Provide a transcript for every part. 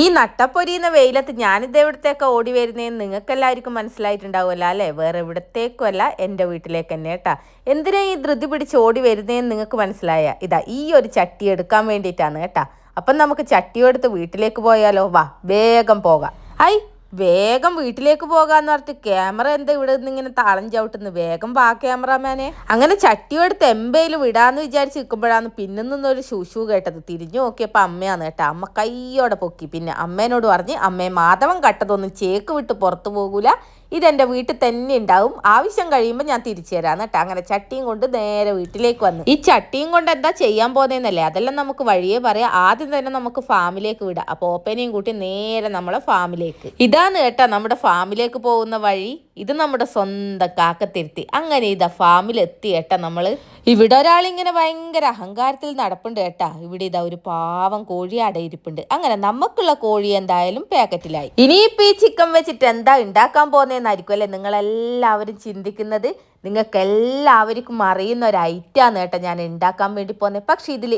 ഈ നട്ടപ്പൊരിയുന്ന വെയിലത്ത് ഞാനിത് എവിടത്തേക്കാണ് ഓടി വരുന്നതെന്ന് നിങ്ങൾക്കെല്ലാവർക്കും മനസ്സിലായിട്ടുണ്ടാവുമല്ലോ അല്ലേ? വേറെ എവിടത്തേക്കും അല്ല എന്റെ വീട്ടിലേക്ക് തന്നെ കേട്ടാ. എന്തിനാ ഈ ധൃതി പിടിച്ച് ഓടി വരുന്നതെന്ന് നിങ്ങൾക്ക് മനസ്സിലായ? ഇതാ ഈ ഒരു ചട്ടി എടുക്കാൻ വേണ്ടിയിട്ടാണ് കേട്ടാ. അപ്പം നമുക്ക് ചട്ടിയെടുത്ത് വീട്ടിലേക്ക് പോയാലോ? വാ വേഗം പോകാം. ഐ വേഗം വീട്ടിലേക്ക് പോകാന്ന് പറഞ്ഞിട്ട് ക്യാമറ എന്താ ഇവിടെ നിന്ന് ഇങ്ങനെ താളം ചവിട്ടുന്നു? വേഗം വാ ക്യാമറാമാനെ. അങ്ങനെ ചട്ടിയെടുത്ത് എമ്പയിൽ വിടാന്ന് വിചാരിച്ച് നിൽക്കുമ്പോഴാണ് പിന്നെ നിന്നൊരു ശുശു കേട്ടത്. തിരിഞ്ഞു നോക്കിയപ്പോൾ അമ്മയാണ് കേട്ടോ. അമ്മ കൈയോടെ പൊക്കി. പിന്നെ അമ്മേനോട് പറഞ്ഞ് അമ്മേ മാധവൻ കട്ടതൊന്നും ചേക്ക് വിട്ട് പുറത്തു പോകൂല. ഇതെന്റെ വീട്ടിൽ തന്നെ ഉണ്ടാവും. ആവശ്യം കഴിയുമ്പോൾ ഞാൻ തിരിച്ചു തരാം കേട്ടോ അങ്ങനെ ചട്ടിയും കൊണ്ട് നേരെ വീട്ടിലേക്ക് വന്നു. ഈ ചട്ടിയും കൊണ്ട് എന്താ ചെയ്യാൻ പോകുന്നതെന്നല്ലേ അതെല്ലാം നമുക്ക് വഴിയേ പറയാം. ആദ്യം തന്നെ നമുക്ക് ഫാമിലേക്ക് വിടാം. അപ്പോൾ ഓപ്പനെയും കൂട്ടി നേരെ നമ്മളെ ഫാമിലേക്ക്. ഇതാണ് കേട്ടോ നമ്മുടെ ഫാമിലേക്ക് പോകുന്ന വഴി. ഇത് നമ്മുടെ സ്വന്തം കാക്കത്തിരുത്തി അങ്ങനെ ഇതാ ഫാമിൽ എത്തി ഏട്ടാ നമ്മൾ. ഇവിടെ ഒരാളിങ്ങനെ ഭയങ്കര അഹങ്കാരത്തിൽ നടപ്പുണ്ട് ഏട്ടാ. ഇവിടെ ഇതാ ഒരു പാവം കോഴി അടയിരിപ്പുണ്ട് അങ്ങനെ നമുക്കുള്ള കോഴി എന്തായാലും പാക്കറ്റിലായി. ഇനിയിപ്പോ ഈ ചിക്കൻ വെച്ചിട്ട് എന്താ ഉണ്ടാക്കാൻ പോകുന്നതെന്നായിരിക്കും അല്ലെ നിങ്ങളെല്ലാവരും ചിന്തിക്കുന്നത്? നിങ്ങൾക്ക് എല്ലാവർക്കും അറിയുന്ന ഒരു ഐറ്റാണ് ഏട്ടാ ഞാൻ ഉണ്ടാക്കാൻ വേണ്ടി പോകുന്നത്. പക്ഷെ ഇതിൽ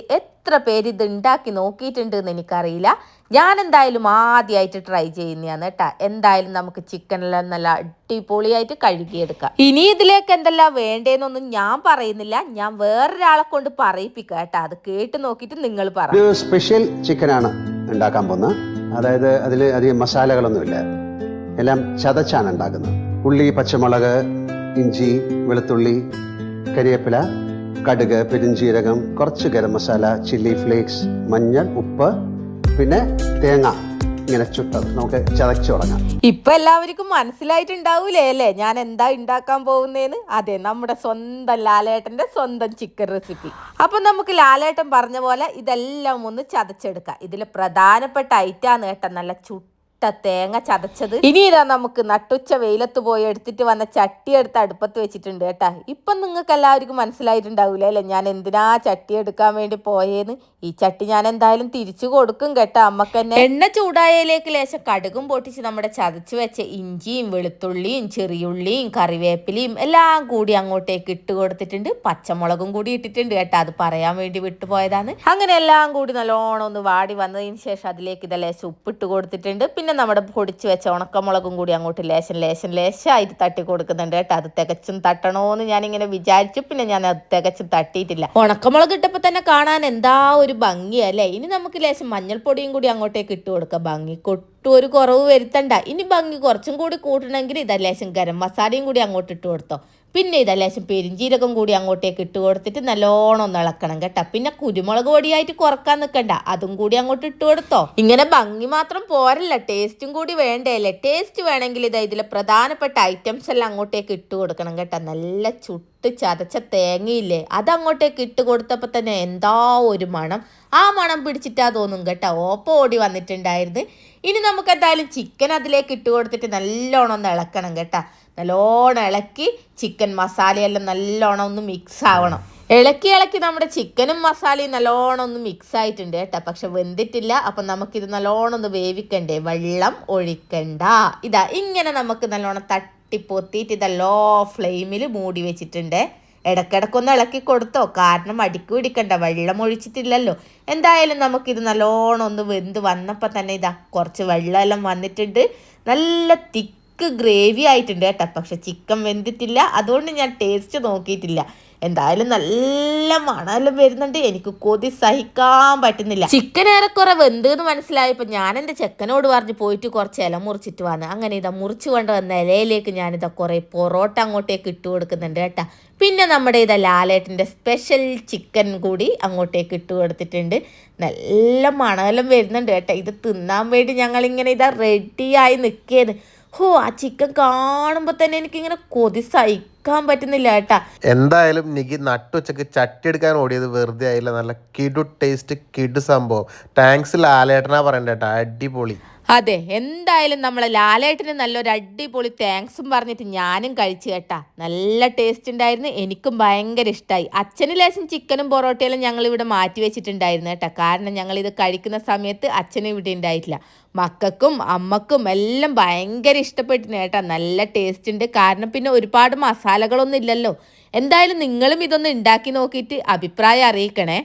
എത്ര പേര് ഇത് ഉണ്ടാക്കി നോക്കിയിട്ടുണ്ട് എന്ന് എനിക്കറിയില്ല. ഞാൻ എന്തായാലും ആദ്യമായിട്ട് ട്രൈ ചെയ്യുന്നതാണ് കേട്ടാ. എന്തായാലും നമുക്ക് ചിക്കനെല്ലാം നല്ല അടിപൊളിയായിട്ട് കഴുകിയെടുക്കാം. ഇനി ഇതിലേക്ക് എന്തെല്ലാം വേണ്ടേന്നൊന്നും ഞാൻ പറയുന്നില്ല. ഞാൻ വേറൊരാളെ കൊണ്ട് പറയിപ്പിക്കാം കേട്ടാ. അത് കേട്ട് നോക്കിയിട്ട് നിങ്ങൾ പറ. സ്പെഷ്യൽ ചിക്കനാണ് ഉണ്ടാക്കാൻ പോകുന്നത്. അതായത് അതിൽ അധികം മസാലകളൊന്നുമില്ല എല്ലാം ചതച്ചാണ് ഉണ്ടാക്കുന്നത് ഉള്ളി പച്ചമുളക് ഇഞ്ചി വെളുത്തുള്ളി കരിവേപ്പില കടുക് പെരിഞ്ചീരകം കുറച്ച് ഗരം മസാല ചില്ലി ഫ്ലേക്സ് മഞ്ഞൾ ഉപ്പ് പിന്നെ തേങ്ങ ഇങ്ങനെ ചുട്ടത്. നമുക്ക് ചതച്ചു തുടങ്ങാം. ഇപ്പൊ എല്ലാവർക്കും മനസ്സിലായിട്ടുണ്ടാവൂലേ അല്ലേ? ഞാൻ എന്താ ഉണ്ടാക്കാൻ പോകുന്നേന്ന്? അതെ നമ്മുടെ സ്വന്തം ലാലേട്ടന്റെ സ്വന്തം ചിക്കൻ റെസിപ്പി അപ്പൊ നമുക്ക് ലാലേട്ടൻ പറഞ്ഞ പോലെ ഇതെല്ലാം ഒന്ന് ചതച്ചെടുക്കാം. ഇതിൽ പ്രധാനപ്പെട്ട ഐറ്റാണ് കേട്ടോ നല്ല ചുട്ട തേങ്ങ ചതച്ചത്? ഇനി ഇതാ നമുക്ക് നട്ടുച്ച വെയിലത്ത് പോയി എടുത്തിട്ട് വന്ന ചട്ടി എടുത്ത് അടുപ്പത്ത് വെച്ചിട്ടുണ്ട് കേട്ടാ. ഇപ്പൊ നിങ്ങൾക്ക് എല്ലാവർക്കും മനസ്സിലായിട്ടുണ്ടാവൂലേ അല്ലേ? ഞാൻ എന്തിനാ ചട്ടി എടുക്കാൻ വേണ്ടി പോയേന്ന്? ഈ ചട്ടി ഞാൻ എന്തായാലും തിരിച്ചു കൊടുക്കും കേട്ടാ അമ്മയ്ക്ക് തന്നെ എണ്ണ ചൂടായതിലേക്ക് ലേശം കടുകും പൊട്ടിച്ച് നമ്മുടെ ചതച്ചു വെച്ച ഇഞ്ചിയും വെളുത്തുള്ളിയും ചെറിയുള്ളിയും കറിവേപ്പിലയും എല്ലാം കൂടി അങ്ങോട്ടേക്ക് ഇട്ട് കൊടുത്തിട്ടുണ്ട്. പച്ചമുളകും കൂടി ഇട്ടിട്ടുണ്ട് കേട്ടാ. അത് പറയാൻ വേണ്ടി വിട്ടുപോയതാണ്. അങ്ങനെ എല്ലാം കൂടി നല്ലോണം ഒന്ന് വാടി വന്നതിന് ശേഷം അതിലേക്ക് ഇതല്ലേ ഉപ്പിട്ട് കൊടുത്തിട്ടുണ്ട്. പിന്നെ നമ്മുടെ പൊടിച്ച് വെച്ച ഉണക്കമുളകും കൂടി അങ്ങോട്ട് ലേശം ലേശം ലേശമായിട്ട് തട്ടി കൊടുക്കുന്നുണ്ട് കേട്ടോ. അത് തികച്ചും തട്ടണോന്ന് ഞാനിങ്ങനെ വിചാരിച്ചു. പിന്നെ ഞാൻ അത് തികച്ചും തട്ടിയിട്ടില്ല. ഉണക്കമുളക് ഇട്ടപ്പോൾ തന്നെ കാണാൻ എന്താ ഒരു ഭംഗിയല്ലേ? ഇനി നമുക്ക് ലേശം മഞ്ഞൾപ്പൊടിയും കൂടി അങ്ങോട്ടേക്ക് ഇട്ട് കൊടുക്കാം. ഭംഗി കൊട്ടും. ഒരു കുറവ് വരുത്തണ്ട. ഇനി ഭംഗി കുറച്ചും കൂടി കൂട്ടണമെങ്കിൽ ഇതാ ലേശം ഗരം മസാലയും കൂടി അങ്ങോട്ട് ഇട്ട് കൊടുത്തോ. പിന്നെ ഇതാ ലേശം പെരിഞ്ചീരകം കൂടി അങ്ങോട്ടേക്ക് ഇട്ട് കൊടുത്തിട്ട് നല്ലോണം ഒന്ന് ഇളക്കണം കേട്ടോ. പിന്നെ കുരുമുളക് പൊടിയായിട്ട് കുറയ്ക്കാൻ നിൽക്കണ്ട. അതും കൂടി അങ്ങോട്ട് ഇട്ട് കൊടുത്തോ. ഇങ്ങനെ ഭംഗി മാത്രം പോരല്ല. ടേസ്റ്റും കൂടി വേണ്ടല്ലേ? ടേസ്റ്റ് വേണമെങ്കിൽ ഇതാ ഇതിലെ പ്രധാനപ്പെട്ട ഐറ്റംസ് എല്ലാം അങ്ങോട്ടേക്ക് ഇട്ട് കൊടുക്കണം കേട്ടോ. നല്ല ചുട്ട് ചതച്ച തേങ്ങയില്ലേ അതങ്ങോട്ടേക്ക് ഇട്ട് കൊടുത്തപ്പോൾ തന്നെ എന്താ ഒരു മണം. ആ മണം പിടിച്ചിട്ടാ തോന്നും കേട്ടോ. ഓപ്പ ഓടി വന്നിട്ടുണ്ടായിരുന്നു. ഇനി നമുക്ക് എന്തായാലും ചിക്കൻ അതിലേക്ക് ഇട്ട് കൊടുത്തിട്ട് നല്ലോണം ഒന്ന് ഇളക്കണം കേട്ടോ. നല്ലോണം ഇളക്കി ചിക്കൻ മസാലയെല്ലാം നല്ലോണം ഒന്ന് മിക്സ് ആവണം. ഇളക്കി ഇളക്കി നമ്മുടെ ചിക്കനും മസാലയും നല്ലോണം ഒന്ന് മിക്സ് ആയിട്ടുണ്ട് കേട്ടോ. പക്ഷെ വെന്തിട്ടില്ല. അപ്പം നമുക്കിത് നല്ലോണം ഒന്ന് വേവിക്കണ്ടേ? വെള്ളം ഒഴിക്കണ്ട. ഇതാ ഇങ്ങനെ നമുക്ക് നല്ലോണം തട്ടിപ്പൊത്തിയിട്ട് ഇത് ലോ ഫ്ലെയിമിൽ മൂടി വെച്ചിട്ടുണ്ട്. ഇടക്കിടക്കൊന്ന് ഇളക്കി കൊടുത്തോ. കാരണം അടിക്ക് പിടിക്കണ്ട വെള്ളം ഒഴിച്ചിട്ടില്ലല്ലോ. എന്തായാലും നമുക്കിത് നല്ലോണം ഒന്ന് വെന്ത് വന്നപ്പോൾ തന്നെ ഇതാ കുറച്ച് വെള്ളമെല്ലാം വന്നിട്ടുണ്ട്. നല്ല തിക്ക് ഗ്രേവി ആയിട്ടുണ്ട് കേട്ടോ. പക്ഷെ ചിക്കൻ വെന്തിട്ടില്ല. അതുകൊണ്ട് ഞാൻ ടേസ്റ്റ് നോക്കിയിട്ടില്ല. എന്തായാലും നല്ല മണമെല്ലാം വരുന്നുണ്ട്. എനിക്ക് കൊതി സഹിക്കാൻ പറ്റുന്നില്ല. ചിക്കൻ ഏറെക്കുറെ വെന്ത് എന്ന് മനസ്സിലായപ്പോൾ ഞാൻ എന്റെ ചെക്കനോട് പറഞ്ഞ് പോയിട്ട് കുറച്ച് ഇല മുറിച്ചിട്ട് വന്ന് അങ്ങനെ ഇതാ മുറിച്ചു കൊണ്ട് വന്ന ഇലയിലേക്ക് ഞാനിതാ കുറേ പൊറോട്ട അങ്ങോട്ടേക്ക് ഇട്ട് കൊടുക്കുന്നുണ്ട് കേട്ടാ. പിന്നെ നമ്മുടെ ഇതാ ലാലേട്ടന്റെ സ്പെഷ്യൽ ചിക്കൻ കൂടി അങ്ങോട്ടേക്ക് ഇട്ട് കൊടുത്തിട്ടുണ്ട്. നല്ല മണമെല്ലാം വരുന്നുണ്ട് കേട്ടോ. ഇത് തിന്നാൻ വേണ്ടി ഞങ്ങളിങ്ങനെ ഇതാ റെഡിയായി നിൽക്കുകയാണ് ഹോ ആ ചിക്കൻ കാണുമ്പോൾ തന്നെ എനിക്കിങ്ങനെ കൊതി സഹിക്കാൻ പറ്റുന്നില്ല കേട്ടാ എന്തായാലും നികി നട്ടുച്ചക്ക് ചട്ടി എടുക്കാൻ ഓടിയത് വെറുതെ ആയില്ല. നല്ല കിടു ടേസ്റ്റ് കിടു സംഭവം. താങ്ക്സ് ലാലേട്ടനാ പറയണ്ട കേട്ടോ അടിപൊളി. അതെ എന്തായാലും നമ്മളെ ലാലേട്ടന് നല്ലൊരു അടിപൊളി താങ്ക്സും പറഞ്ഞിട്ട് ഞാനും കഴിച്ചു കേട്ടാ നല്ല ടേസ്റ്റ് ഉണ്ടായിരുന്നു. എനിക്കും ഭയങ്കര ഇഷ്ടമായി അച്ഛന് ലേശം ചിക്കനും പൊറോട്ടയെല്ലാം ഞങ്ങൾ ഇവിടെ മാറ്റി വെച്ചിട്ടുണ്ടായിരുന്നു കേട്ടാ കാരണം ഞങ്ങൾ ഇത് കഴിക്കുന്ന സമയത്ത് അച്ഛനും ഇവിടെ ഉണ്ടായിട്ടില്ല. മക്കൾക്കും അമ്മക്കും എല്ലാം ഭയങ്കര ഇഷ്ടപ്പെട്ടിന് കേട്ടാ നല്ല ടേസ്റ്റ് ഉണ്ട്. കാരണം പിന്നെ ഒരുപാട് മസാലകളൊന്നും ഇല്ലല്ലോ. എന്തായാലും നിങ്ങളും ഇതൊന്ന് ഉണ്ടാക്കി നോക്കിയിട്ട് അഭിപ്രായം അറിയിക്കണേ.